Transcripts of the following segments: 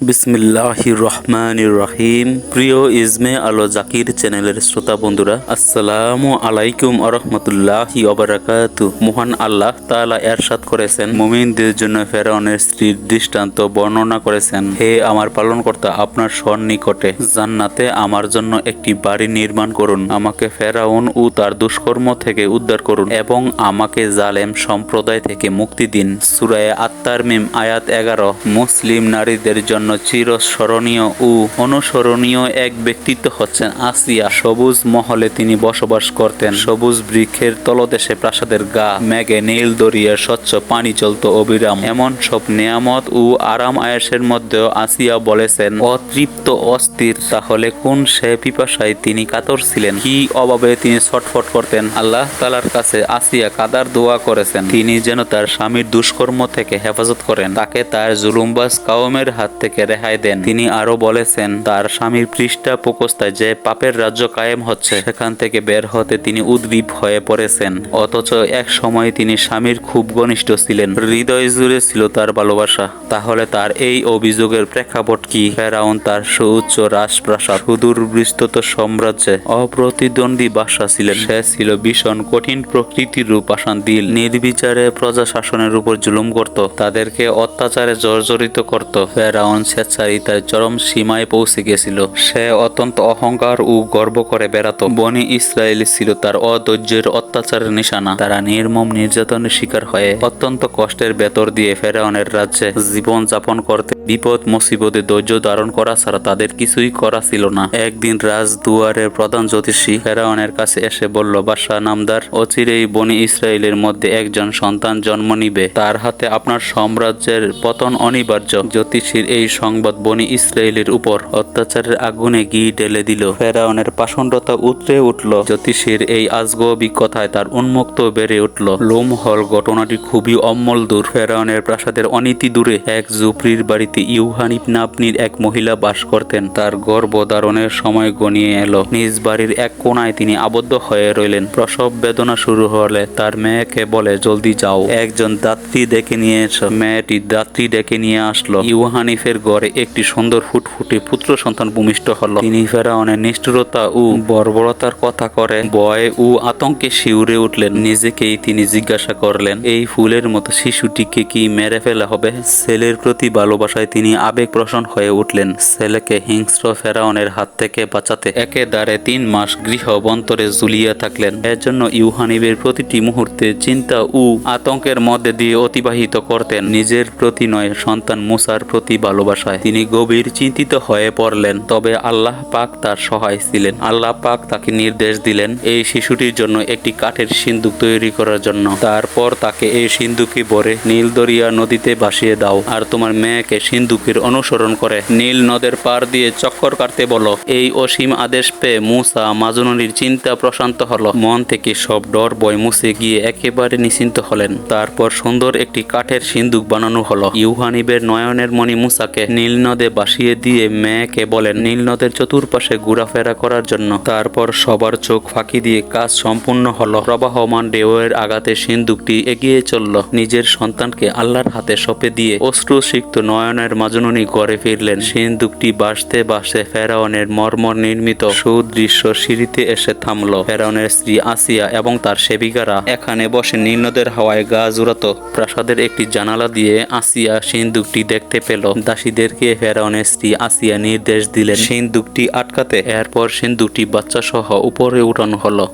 বিসমিল্লাহ রহমান রহিম প্রিয় ইজমে আলো জাকির চ্যানেলের শ্রোতা বন্ধুরা, আসসালামু আলাইকুম আরহামতুল্লাহি অবরাকাতু মহান আল্লাহ তাআলা এরশাদ করেছেন, মুমিনদের জন্য ফেরাউনের স্ত্রীর দৃষ্টান্ত বর্ণনা করেছেন। হে আমার পালনকর্তা, আপনার সন্নিকটে জান্নাতে আমার জন্য একটি বাড়ি নির্মাণ করুন। আমাকে ফেরাউন ও তার দুষ্কর্ম থেকে উদ্ধার করুন এবং আমাকে জালেম সম্প্রদায় থেকে মুক্তি দিন। সুরায় আত্মার মিম আয়াত এগারো, মুসলিম নারীদের জন্য চিরস্মরণীয় ও অনুসরণীয় এক ব্যক্তিত্ব হচ্ছেন আসিয়া। সবুজ মহলে তিনি বসবাস করতেন। সবুজ বৃক্ষের তলদেশে প্রাসাদের গা, মেঘে নীল দরিয়ার স্বচ্ছ পানি চলত অবিরাম। এমন সব নিয়ামত ও আরাম আয়াসের মধ্যেও আসিয়া বলেছেন, অতৃপ্ত, অস্থির, তাহলে কোন সে পিপাসায় তিনি কাতর ছিলেন? কি অভাবে তিনি ছটফট করতেন? আল্লাহ তালার কাছে আসিয়া কাদার দোয়া করেছেন, তিনি যেন তার স্বামীর দুষ্কর্ম থেকে হেফাজত করেন। তাকে তার জুলুমবাজ কাউমের হাত থেকে রেহাই দেন। তিনি আরও বলেছেন, তার স্বামীর পৃষ্ঠা প্রকোস্তায় যে পাপের রাজ্য কায়েম হচ্ছে, সেখান থেকে বের হতে তিনি উদ্গ্রীব হয়ে পড়েছেন। অথচ এক সময় তিনি স্বামীর খুব ঘনিষ্ঠ ছিলেন। হৃদয় জুড়ে ছিল তার ভালোবাসা। তাহলে তার এই অভিযোগের প্রেক্ষাপট কি? ফেরাউন তার সুউচ্চ রাজপ্রাসাদ, সুদূর বিস্তৃত সাম্রাজ্যে অপ্রতিদ্বন্দ্বী বাদশা ছিলেন। সে ছিল ভীষণ কঠিন প্রকৃতির রূপ আসান দিল নির্বিচারে প্রজা শাসনের উপর জুলুম করত। তাদেরকে অত্যাচারে জর্জরিত করত। ফেরাউন স্বেচ্ছাচারিতার চরম সীমায় পৌঁছে গেছিল। সে অত্যন্ত অহংকার ও গর্ব করে বেড়াতো। বনি ইসরায়েল ছিল তার অধৈর্যের অত্যাচারের নিশানা। তারা নির্মম নির্যাতনের শিকার হয়ে অত্যন্ত কষ্টের ভেতর দিয়ে ফেরাউনের রাজ্যে জীবন যাপন করতে বিপদ মুসিবতে ধৈর্য ধারণ করা ছাড়া তাদের কিছুই করা ছিল না। একদিন রাজ দুয়ারের প্রধান জ্যোতিষী ফেরাউনের কাছে এসে বলল, বাদশাহ নামদার অচিরেই বনি ইসরায়েলের মধ্যে একজন সন্তান জন্ম নিবে। তার হাতে আপনার সাম্রাজ্যের পতন অনিবার্য। জ্যোতিষীর এই সংবাদ বনি ইসরায়েলের উপর অত্যাচারের আগুনে ঘি ঢেলে দিল। ফেরাউনের পাষণ্ডতা উতরে উঠল। জ্যোতিষের এই আজগবি কথায় তার উন্মুক্ত বেড়ে উঠল। লোমহল ঘটনাটি খুবই অম্মল দূর। ফেরাউনের প্রাসাদের অনীতি দূরে এক জুপরির বাড়িতে ইউহানিব নাপনির এক মহিলা বাস করতেন। তার গর্ভধারণের সময় গনিয়ে এলো। নিজ বাড়ির এক কোনায় তিনি আবদ্ধ হয়ে রইলেন। প্রসব বেদনা শুরু হলে তার মেয়েকে বলে, জলদি যাও। একজন দাত্রী ডেকে নিয়ে এসো। মেয়েটি দাত্রী ডেকে নিয়ে আসলো। ইউহানিফের গড়ে একটি সুন্দর ফুটফুটে পুত্র সন্তান ভূমিষ্ঠ হল। তিনি ফেরাউনের নিষ্ঠুরতা ও বর্বরতার কথা করে ভয় ও আতঙ্কে শিউরে উঠলেন। নিজেকেই তিনি জিজ্ঞাসা করলেন, এই ফুলের মতো শিশুটিকে কি মেরে ফেলা হবে? ছেলের প্রতি ভালোবাসায় তিনি আবেগ প্রসন্ন হয়ে উঠলেন। ছেলেকে হিংস্র ফেরাউনের হাত থেকে বাঁচাতে একে একেদারে তিন মাস গৃহ বন্তরে ঝুলিয়ে থাকলেন। এর জন্য ইউহানিবের প্রতিটি মুহূর্তে চিন্তা ও আতঙ্কের মধ্যে দিয়ে অতিবাহিত করতেন। নিজের প্রতি নয়, সন্তান মুসার প্রতি ভালোবাসায়। তিনি গভীর চিন্তিত হয়ে পড়লেন, তবে আল্লাহ পাক তার সহায় ছিলেন। আল্লাহ পাক তাকে নির্দেশ দিলেন এই শিশুটির জন্য একটি কাঠের সিন্দুক তৈরি করার জন্য। তারপর তাকে এই সিন্দুকে ভরে নীল দরিয়া নদীতে ভাসিয়ে দাও, আর তোমার মেয়েকে সিন্দুকের অনুসরণ করে নীল নদের পার দিয়ে চক্কর কাটতে বলো। এই অসীম আদেশ পেয়ে মুসা মাজনুনির চিন্তা প্রশান্ত হলো। মন থেকে সব ডর বয় মুছে গিয়ে একেবারে নিশ্চিন্ত হলেন। তারপর সুন্দর একটি কাঠের সিন্দুক বানানো হলো। ইউহানিবের নয়নের মণি মুসাকে নীল নদে বাসিয়ে দিয়ে মেয়েকে বলেন, নীল নদের চতুর্পাশে ঘোরাফেরা করার জন্য। তারপর সবার চোখ ফাঁকি দিয়ে কাজ সম্পূর্ণ হলো। প্রবাহমান ঢেউয়ের আঘাতে সিন্দুকটি এগিয়ে চলল। নিজের সন্তানকে আল্লাহর হাতে সপে দিয়ে অশ্রুসিক্ত নয়নের মাজনুনি ঘরে ফিরলেন। সিন্দুকটি বাসতে বাসতে ফেরাউনের মর্ম নির্মিত সুদৃশ্য সিঁড়িতে এসে থামল। ফেরাউনের স্ত্রী আসিয়া এবং তার সেবিকারা এখানে বসে নীলনদের হাওয়ায় গা জুড়াত। প্রাসাদের একটি জানালা দিয়ে আসিয়া সিন্দুকটি দেখতে পেল। দাসীদেরকে ফেরাউনের স্ত্রী আসিয়া নির্দেশ দিলেন সিন্দুকটি আটকাতে। এরপর সিন্দুকটি বাচ্চা সহ উপরে উঠানো হলো।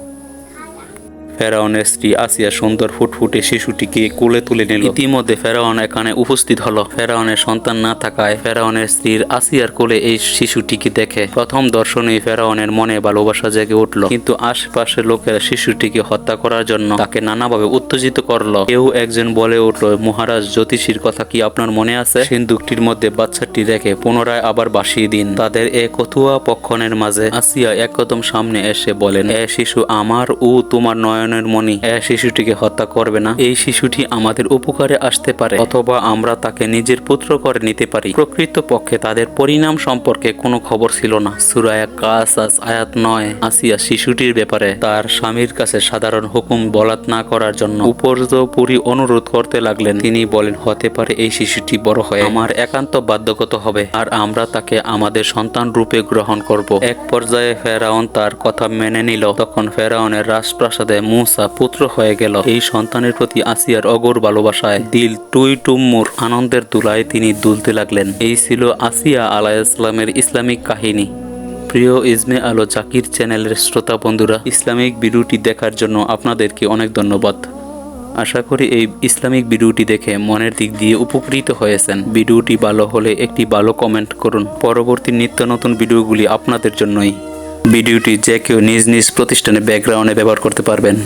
ফেরাউনের স্ত্রী আসিয়া সুন্দর ফুটফুটে শিশুটিকে কোলে তুলে নিল। ইতিমধ্যে ফেরাউন এখানে উপস্থিত হলো। ফেরাউনের সন্তান না থাকায় ফেরাউনের স্ত্রীর আসিয়ার কোলে এই শিশুটিকে দেখে। প্রথম দর্শনেই ফেরাউনের মনে ভালোবাসা জেগে উঠল। কিন্তু আশেপাশের লোকেরা শিশুটিকে হত্যা করার জন্য তাকে নানাভাবে উত্তেজিত করল। কেউ একজন বলে উঠল, মহারাজ, জ্যোতিষীর কথা কি আপনার মনে আছে? সিন্দুকটির মধ্যে বাচ্চাটি রেখে পুনরায় আবার বাসিয়ে দিন। তাদের এ কতুয়া পক্ষণের মাঝে আসিয়া একদম সামনে এসে বলেন, এ শিশু আমার ও তোমার নয়ন নয়নের মণি। এ শিশুটিকে হত্যা করবে না। এই শিশুটি আমাদের উপকারে আসতে পারে, অথবা আমরা তাকে নিজের পুত্র করে নিতে পারি। প্রকৃত পক্ষে তাদের পরিণাম সম্পর্কে কোনো খবর ছিল না। সুরায়া কাসাস, আয়াত নয়। আসিয়া শিশুটির ব্যাপারে তার স্বামীর কাছে সাধারণ হুকুম বলাৎ না করার জন্য উপর্যপুরি অনুরোধ করতে লাগলেন। তিনি বলেন, হতে পারে এই শিশুটি বড় হয়ে আমার একান্ত বাধ্যগত হবে, আর আমরা তাকে আমাদের সন্তান রূপে গ্রহণ করব। এক পর্যায়ে ফেরাউন তার কথা মেনে নিল। তখন ফেরাউনের রাজপ্রাসাদে মুসা পুত্র হয়ে গেল। এই সন্তানের প্রতি আসিয়ার অগর ভালোবাসায় দিল টুই টুম্মুর আনন্দের দুলায় তিনি দুলতে লাগলেন। এই ছিল আসিয়া আলাইসলামের ইসলামিক কাহিনী। প্রিয় ইজমে আলো জাকির চ্যানেলের শ্রোতা বন্ধুরা, ইসলামিক ভিডিওটি দেখার জন্য আপনাদেরকে অনেক ধন্যবাদ। আশা করি এই ইসলামিক ভিডিওটি দেখে মনের দিক দিয়ে উপকৃত হয়েছেন। ভিডিওটি ভালো হলে একটি ভালো কমেন্ট করুন। পরবর্তী নিত্য নতুন ভিডিওগুলি আপনাদের জন্যই। ভিডিওটি যে কেউ নিজ নিজ প্রতিষ্ঠানে ব্যাকগ্রাউন্ডে ব্যবহার করতে পারবেন।